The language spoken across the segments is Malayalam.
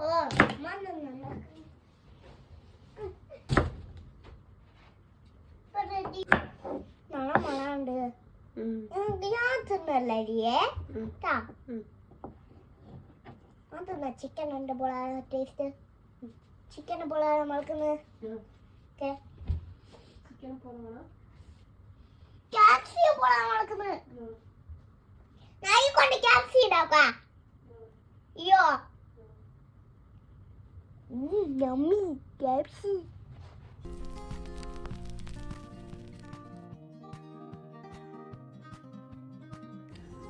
О, мама на நல்லா மலாண்டு எனக்கு யாத்திரல்லடியே தா. அது நான் சிக்கன் ரெண்டு போல டேஸ்ட் சிக்கன் போல மலக்குன்னு. ஓகே சிக்கன் போடுறோம் கேப்சி போல மலக்குன்னு. நான் கொண்டு கேப்சி ஐயோ. യമ്മി ക്യാപ്സി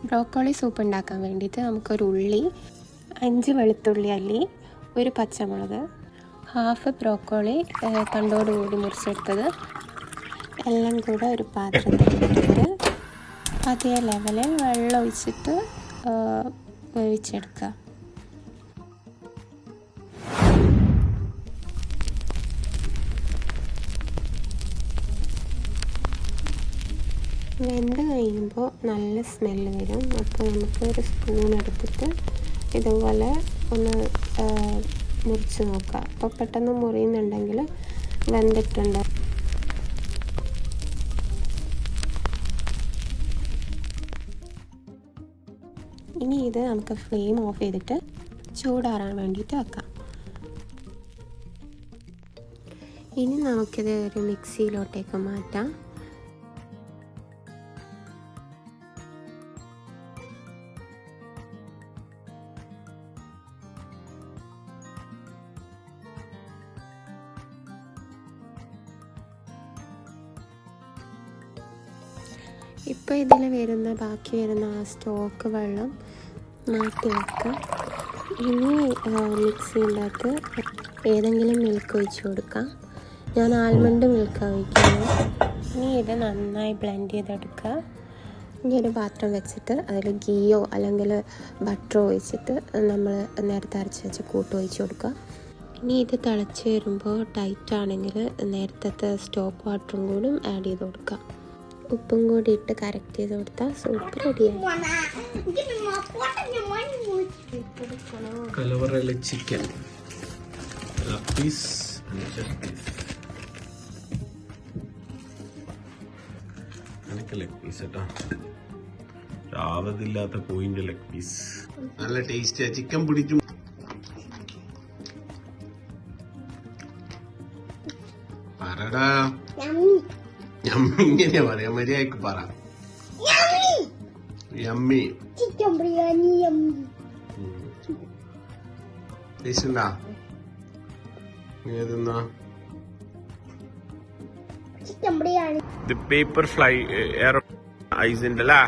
ബ്രോക്കോളി സൂപ്പ് ഉണ്ടാക്കാൻ വേണ്ടിയിട്ട് നമുക്കൊരു ഉള്ളി അഞ്ച് വെളുത്തുള്ളി അല്ലി ഒരു പച്ചമുളക് ഹാഫ് ബ്രോക്കോളി കണ്ടോടുകൂടി മുറിച്ചെടുത്തത്. എല്ലാം കൂടെ ഒരു പാത്രത്തിൽ ഇട്ടിട്ട് അതേ ലെവലിൽ വെള്ളം ഒഴിച്ചിട്ട് വേവിച്ചെടുക്കുക. വെന്ത് കഴിയുമ്പോൾ നല്ല സ്മെല്ല് വരും. അപ്പോൾ നമുക്ക് ഒരു സ്പൂൺ എടുത്തിട്ട് ഇതുപോലെ ഒന്ന് മുറിച്ച് നോക്കാം. അപ്പോൾ പെട്ടെന്ന് മുറിയുന്നുണ്ടെങ്കിൽ വെന്തിട്ടുണ്ട്. ഇനി ഇത് നമുക്ക് ഫ്ലെയിം ഓഫ് ചെയ്തിട്ട് ചൂടാറാൻ വേണ്ടിയിട്ട് വെക്കാം. ഇനി നമുക്കിത് ഒരു മിക്സിയിലോട്ടേക്ക് മാറ്റാം. ഇപ്പോൾ ഇതിൽ വരുന്ന ബാക്കി വരുന്ന ആ സ്റ്റോക്ക് വെള്ളം മാറ്റി വെക്കാം. ഇനി മിക്സിന്റെ അകത്ത് ഏതെങ്കിലും മിൽക്ക് ഒഴിച്ച് കൊടുക്കാം. ഞാൻ ആൽമണ്ട് മിൽക്ക് ഒഴിക്കുന്നത്. ഇനി ഇത് നന്നായി ബ്ലെൻഡ് ചെയ്തെടുക്കുക. ഇനി ഒരു പാത്രം വെച്ചിട്ട് അതിൽ ഗീയോ അല്ലെങ്കിൽ ബട്ടറോ ഒഴിച്ചിട്ട് നമ്മൾ നേരത്തെ അരച്ച് വെച്ച കൂട്ട് ഒഴിച്ച് കൊടുക്കുക. ഇനി ഇത് തിളച്ച് വരുമ്പോൾ ടൈറ്റ് ആണെങ്കിൽ നേരത്തെ സ്റ്റോക്ക് വാട്ടറും കൂടും ആഡ് ചെയ്ത് കൊടുക്കുക ഉപ്പും കൂടി ഇട്ട് കറക്റ്റ് ചെയ്ത് കൊടുത്താൽ സൂപ്പ് റെഡിയായി കലവറയിലെ ചിക്കൻ പീസ് എനിക്ക് ലെഗ് പീസ് കേട്ടോ ആവതില്ലാത്ത കോയിന്റെ ലെഗ് പീസ് നല്ല ടേസ്റ്റിയാ ചിക്കൻ പിടിക്കും. പറടാ. ഇങ്ങനെയാ പറയാ. മര്യാദയ്ക്ക് പറ. Yummy chicken biryani yummy taste ഉണ്ടാ? ഏതെന്നാ ചിക്കൻ ബിരിയാണി ഇത് പേപ്പർ ഫ്ലൈ എയർ ഐസിന്റെ അല്ലേ?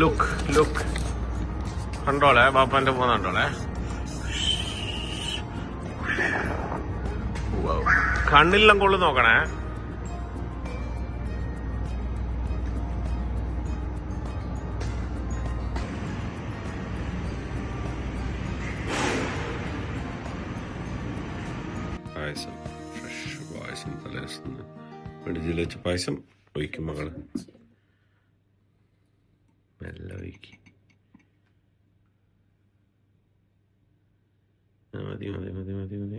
ലുക്ക് ലുക്ക് കണ്ടോളെ ബാപ്പാന്റെ പോകുന്ന കണ്ടോളെ. കണ്ണില്ലം കൊള്ളു നോക്കണേ. പായസം ഫ്രഷ് പായസം തലേദിവസം. വെടിച്ചിൽ വെച്ച പായസം ഒഴിക്കും മകൾ. മെല്ലെ ഒഴിക്കും മതി മതി മതി മതി മതി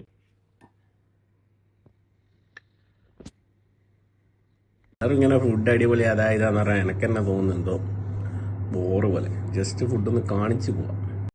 ഇങ്ങനെ ഫുഡ് അടിപൊളി. അതായതാന്ന് പറയാൻ എനിക്കെന്നെ തോന്നുന്നുണ്ടോ ബോറ് പോലെ. ജസ്റ്റ് ഫുഡ് ഒന്ന് കാണിച്ചു പോവാം.